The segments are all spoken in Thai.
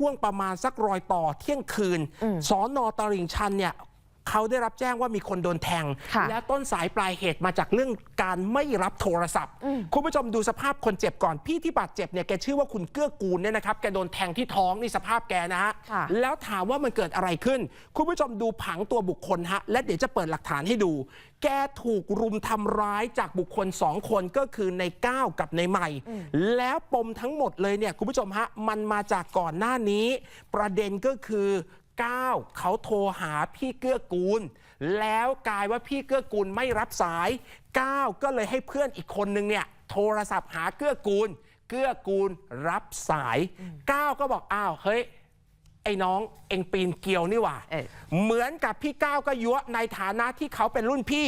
ช่วงประมาณสักรอยต่อเที่ยงคืนอืมสอนอตลิ่งชันเนี่ย เขาได้รับแจ้งว่ามีคนโดนแทง ค่ะและต้นสายปลายเหตุมาจากเรื่องการไม่รับโทรศัพท์ อืม คุณผู้ชมดูสภาพคนเจ็บก่อนพี่ที่บาดเจ็บเนี่ยแกชื่อว่าคุณเกื้อกูลเนี่ยนะครับแกโดนแทงที่ท้องนี่สภาพแกนะฮะค่ะ แล้วถามว่ามันเกิดอะไรขึ้น คุณผู้ชมดูผังตัวบุคคลฮะและเดี๋ยวจะเปิดหลักฐานให้ดู แกถูกรุมทำร้ายจากบุคคลสองคนก็คือในก้าวกับในใหม่ แล้วปมทั้งหมดเลยเนี่ยคุณผู้ชมฮะมันมาจากก่อนหน้านี้ ประเด็นก็คือ ก้าวเขาโทรหาพี่เกื้อกูล แล้วกลายว่าพี่เกื้อกูลไม่รับสายก้าวก็เลยให้เพื่อนอีกคนนึงเนี่ยโทรศัพท์หาเกื้อกูล เกื้อกูลรับสายก้าวก็บอกอ้าวเฮ้ยไอ้น้องเองปีนเกลียวนี่หว่าเออเหมือนกับพี่ก้าวก็ยั่วในฐานะที่เขาเป็นรุ่นพี่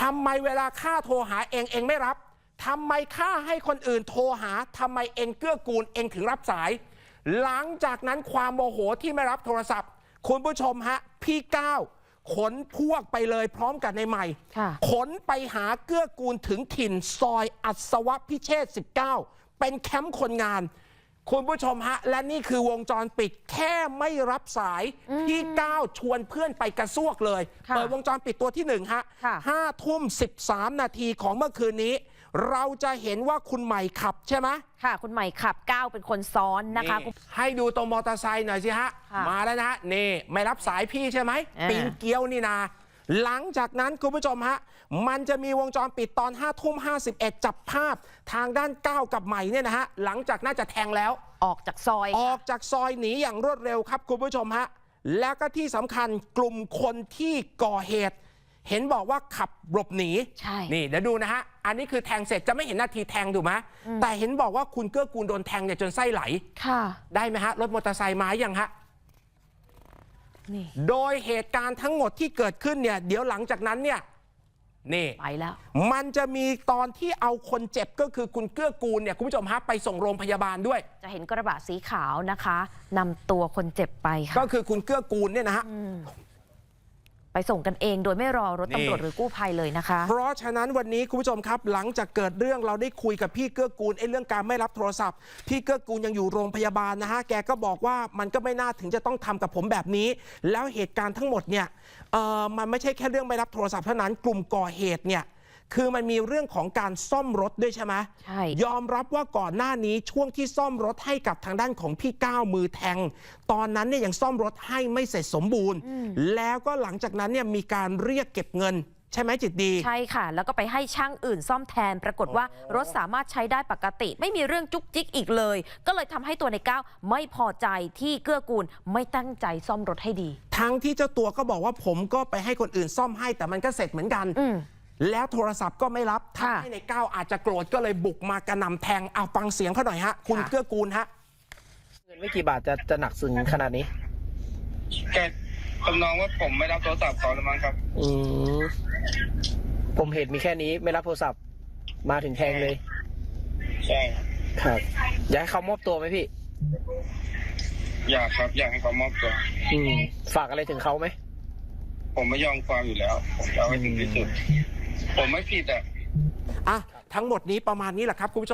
ทำไมเวลาข้าโทรหาเองเองไม่รับทำไมข้าให้คนอื่นโทรหาทำไมเองเกื้อกูลเองถึงรับสาย หลังจากนั้นความโมโหที่ไม่รับโทรศัพท์ คุณผู้ชมฮะ พี่ก้าวขนพวกไปเลยพร้อมกันในใหม่ค่ะขนไปหาเกื้อกูลถึงถิ่นซอยอัศวพิเชษ19 เป็นแคมป์คนงาน คุณผู้ชมฮะ และนี่คือวงจรปิดแค่ไม่รับสาย พี่ก้าวชวนเพื่อนไปกระซวกเลยค่ะเปิดวงจรปิดตัวที่หนึ่งฮะค่ะห้าทุ่ม 13 นาทีของเมื่อคืนนี้ เราจะเห็นว่าคุณใหม่ขับใช่ไหมค่ะ คุณใหม่ขับก้าวเป็นคนซ้อนนะคะนี่ให้ดูตรงมอเตอร์ไซค์หน่อยสิฮะ ค่ะมาแล้วนะฮะนี่ไม่รับสายพี่ใช่ไหมอ่าปีนเกี้ยวนี่นา หลังจากนั้นคุณผู้ชมฮะ มันจะมีวงจรปิดตอน5ทุ่ม51 จับภาพทางด้านก้าวกับใหม่เนี่ยนะฮะ หลังจากน่าจะแทงแล้ว ออกจากซอยออกจากซอยหนีอย่างรวดเร็วครับคุณผู้ชมฮะ แล้วก็ที่สำคัญกลุ่มคนที่ก่อเหตุ เห็นบอกว่าขับหลบหนี ใช่ นี่เดี๋ยวดูนะฮะ อันนี้คือแทงเสร็จจะไม่เห็นนาทีแทงถูกไหมแต่เห็นบอกว่าคุณเกื้อกูลโดนแทงเนี่ยจนไส้ไหล ค่ะ ได้ไหมฮะ รถมอเตอร์ไซค์มายังฮะ นี่ โดยเหตุการณ์ทั้งหมดที่เกิดขึ้นเนี่ย เดี๋ยวหลังจากนั้นเนี่ย นี่ ไปแล้ว มันจะมีตอนที่เอาคนเจ็บก็คือคุณเกื้อกูลเนี่ยคุณผู้ชมฮะไปส่งโรงพยาบาลด้วย จะเห็นกระบะสีขาวนะคะนำตัวคนเจ็บไปค่ะก็คือคุณเกื้อกูลเนี่ยนะฮะ ไปส่งกันเองโดยไม่รอรถนี่ตำรวจหรือกู้ภัยเลยนะคะ เพราะฉะนั้นวันนี้คุณผู้ชมครับ หลังจากเกิดเรื่องเราได้คุยกับพี่เกื้อกูลไอ้เรื่องการไม่รับโทรศัพท์ พี่เกื้อกูลยังอยู่โรงพยาบาลนะฮะแกก็บอกว่ามันก็ไม่น่าถึงจะต้องทำกับผมแบบนี้ แล้วเหตุการณ์ทั้งหมดเนี่ยเอ่อมันไม่ใช่แค่เรื่องไม่รับโทรศัพท์เท่านั้นกลุ่มก่อเหตุเนี่ย คือมันมีเรื่องของการซ่อมรถด้วยใช่ไหมใช่ ยอมรับว่าก่อนหน้านี้ช่วงที่ซ่อมรถให้กับทางด้านของพี่ก้าวมือแทง ตอนนั้นเนี่ยยังซ่อมรถให้ไม่เสร็จสมบูรณ์แล้วก็หลังจากนั้นเนี่ยมีการเรียกเก็บเงิน ใช่ไหมจิตดี ใช่ค่ะ แล้วก็ไปให้ช่างอื่นซ่อมแทน ปรากฏว่ารถสามารถใช้ได้ปกติ ไม่มีเรื่องจุกจิกอีกเลย ก็เลยทำให้ตัวในก้าวไม่พอใจที่เกื้อกูลไม่ตั้งใจซ่อมรถให้ดี ทั้งที่เจ้าตัวก็บอกว่าผมก็ไปให้คนอื่นซ่อมให้แต่มันก็เสร็จเหมือนกัน อืม แล้วโทรศัพท์ก็ไม่รับค่ะทำให้ในก้าวอาจจะโกรธก็เลยบุกมากระหน่ำแทงเอาฟังเสียงเขาหน่อยฮะ คุณค่ะเกื้อกูลฮะ เงินไม่กี่บาทจะจะหนักซึ้งขนาดนี้แกทำนองว่าผมไม่รับโทรศัพท์เขาแล้วมั้งครับ อืมผมเห็นมีแค่นี้ไม่รับโทรศัพท์ มาถึงแทงเลย ใช่ครับครับอยากให้เขามอบตัวไหมพี่ อยากครับ อยากให้เขามอบตัว อืม ฝากอะไรถึงเขาไหม ผมไม่ยอมความอยู่แล้ว ผมจะเอาให้ถึงที่สุด ผมไม่ผิดอะ อะ ทั้งหมดนี้ประมาณนี้แหละครับคุณผู้ชม